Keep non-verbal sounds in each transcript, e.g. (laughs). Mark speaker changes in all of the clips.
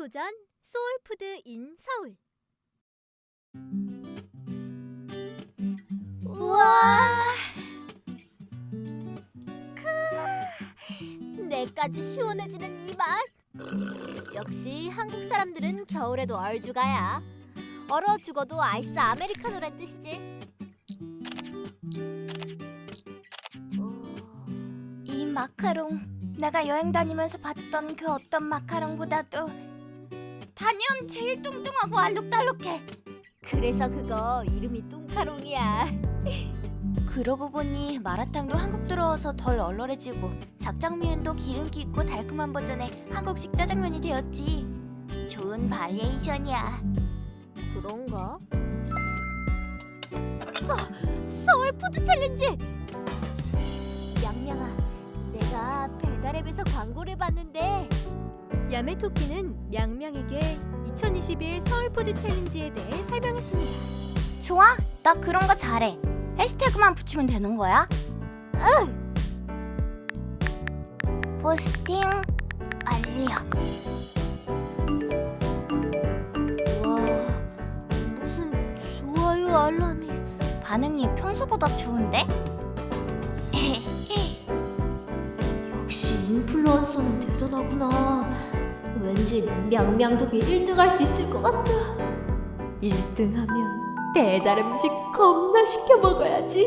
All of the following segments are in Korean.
Speaker 1: 도전 소울푸드 인 서울. 우와! 크, 내까지 시원해지는 이 맛. 역시 한국 사람들은 겨울에도 얼죽아야. 얼어 죽어도 아이스 아메리카노란 뜻이지. 어,
Speaker 2: 이 마카롱 내가 여행 다니면서 봤던 그 어떤 마카롱보다도 단연 제일 뚱뚱하고 알록달록해
Speaker 1: 그래서 그거 이름이 뚱카롱이야. (laughs)
Speaker 2: 그러고 보니 마라탕도 한국 들어와서 덜 얼얼해지고 작장면도 기름기 있고 달콤한 버전의 한국식 짜장면이 되었지 좋은 바리에이션이야
Speaker 1: 그런가? 서, 서울 푸드 챌린지! 양양아, 내가 배달앱에서 광고를 봤는데 야매토끼는 양양에게 2021 서울 푸드 챌린지에 대해 설명했습니다.
Speaker 2: 좋아 나 그런 거 잘해 해시태그만 붙이면 되는 거야? 응 포스팅 완료
Speaker 1: 와, 무슨 좋아요 알람이
Speaker 2: 반응이 평소보다 좋은데? (laughs)
Speaker 1: 역시 인플루언서는 대단하구나. 왠지 명명독이 1등 할 수 있을 것 같아. 1등 하면 배달 음식 겁나 시켜 먹어야지.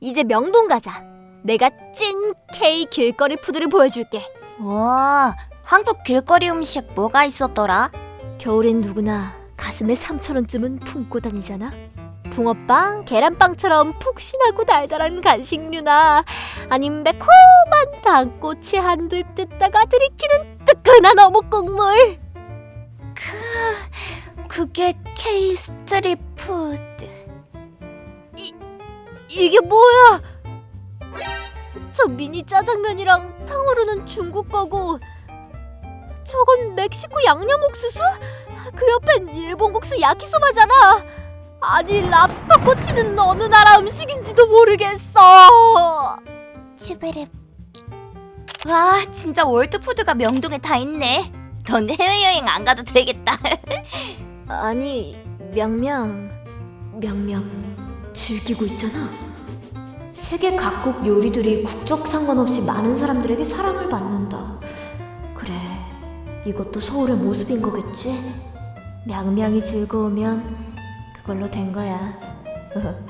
Speaker 1: 이제 명동 가자. 내가 찐 K 길거리 푸드를 보여줄게.
Speaker 2: 와, 한국 길거리 음식 뭐가 있었더라?
Speaker 1: 겨울엔 누구나 가슴에 3천원쯤은 품고 다니잖아. 붕어빵, 계란빵처럼 푹신하고 달달한 간식류나 아님 매콤한 단꼬치 한두 입 뜯다가 들이키는 뜨끈한 어묵 국물.
Speaker 2: 그게 K 스트릿 푸드.
Speaker 1: 이게 뭐야? 저 미니 짜장면이랑 탕후루는 중국 거고 저건 멕시코 양념 옥수수? 그 옆엔 일본 국수 야키소바잖아. 아니 랍스터 꼬치는 어느 나라 음식인지도 모르겠어.
Speaker 2: 슈베르. 와, 진짜 월드 푸드가 명동에 다 있네. 넌 해외여행 안 가도 되겠다. (laughs)
Speaker 1: 아니 명명 명명 즐기고 있잖아. 세계 각국 요리들이 국적 상관없이 많은 사람들에게 사랑을 받는다. 그래, 이것도 서울의 모습인 거겠지? 명명이 즐거우면 그걸로 된 거야. (laughs)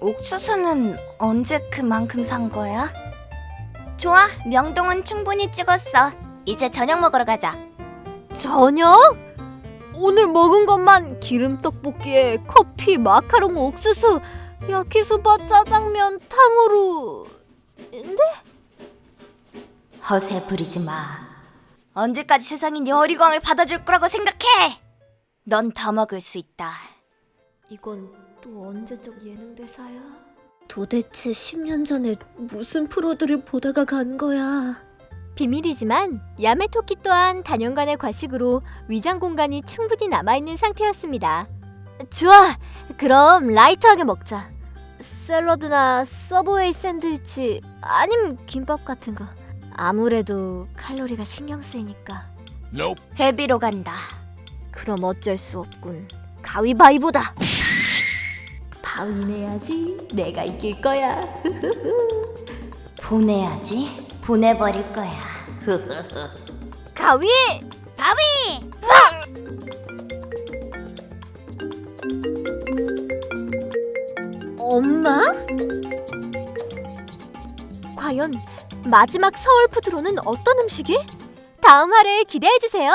Speaker 2: 옥수수는 언제 그만큼 산 거야? 좋아, 명동은 충분히 찍었어. 이제 저녁 먹으러 가자.
Speaker 1: 저녁? 오늘 먹은 것만 기름 떡볶이에 커피, 마카롱, 옥수수, 야키소바, 짜장면, 탕후루. 근데
Speaker 2: 허세 부리지 마. 언제까지 세상이 네 어리광을 받아줄 거라고 생각해? 넌 더 먹을 수 있다.
Speaker 1: 이건 또 언제적 예능 대사야? 도대체 10년 전에 무슨 프로들을 보다가 간 거야? 비밀이지만 야매토끼 또한 단연간의 과식으로 위장 공간이 충분히 남아있는 상태였습니다. 좋아, 그럼 라이트하게 먹자. 샐러드나 서브웨이 샌드위치 아님 김밥 같은 거. 아무래도 칼로리가 신경 쓰이니까.
Speaker 3: Nope.
Speaker 2: 회비로 간다.
Speaker 1: 그럼 어쩔 수 없군. 가위바위보다. 내야지. 내가 이길 거야.
Speaker 2: 보내야지. 보내버릴 거야. (laughs)
Speaker 1: 가위.
Speaker 2: 바위!
Speaker 1: 엄마? 과연 마지막 서울 푸드로는 어떤 음식이? 다음 화를 기대해 주세요.